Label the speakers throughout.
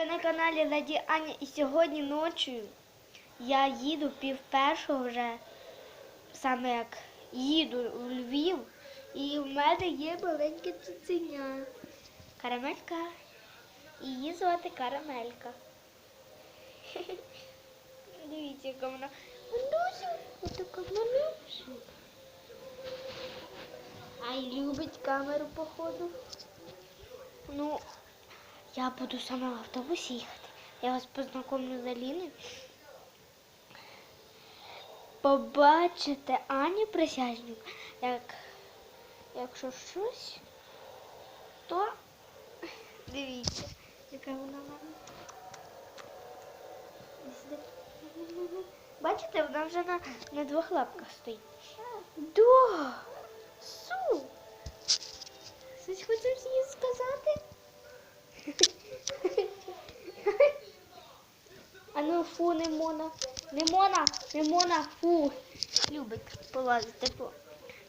Speaker 1: Ви на каналі Леді Аня і сьогодні ночі я їду пів першого вже, саме як їду у Львів, і в мене є маленьке цуценя. Карамелька. Її звати Карамелька. Дивіться, яка вона малюсенька, така малюсенька. А й любить камеру, походу. Ну, я буду саме в автобусі їхати. Я вас познайомлю з Аліною. Побачите Аню Присяжнюк, як, якщо щось, то дивіться, яка вона мене. Бачите, вона вже на, на двох лапках стоїть. Да! Фу, не мона. Не мона, фу. Любить полазити по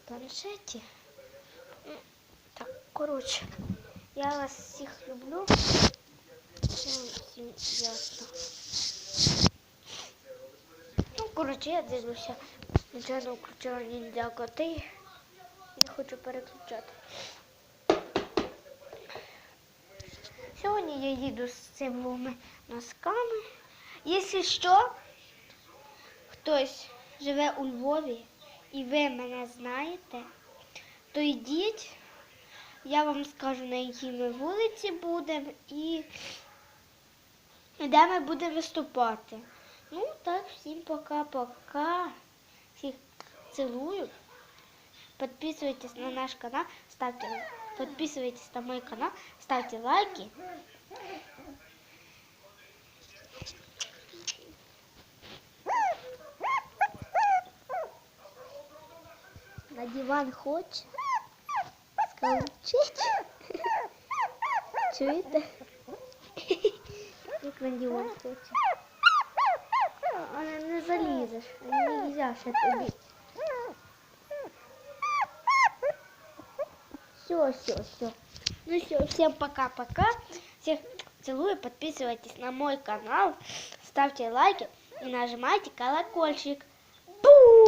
Speaker 1: планшеті. Так, коротше, я вас всіх люблю. Всім ясно. Ну, коротше, я дивлюся. Звичайно, включила ніндзя коти. Не хочу переключати. Сьогодні я їду з цими носками. Якщо що, хтось живе у Львові і ви мене знаєте, то йдіть, я вам скажу, на якій ми вулиці будемо і де ми будемо виступати. Ну так, всім пока-пока. Всіх цілую. Подписывайтесь на наш канал, ставьте, подписывайтесь на мой канал, ставьте лайки. На диван хоче? Скалчить? Чуєте? Як на диван хоче? Але не залізеш, не можна ще тобі. Все, все, все. Ну все, всем пока-пока. Всех целую, подписывайтесь на мой канал, ставьте лайки и нажимайте колокольчик. Бу!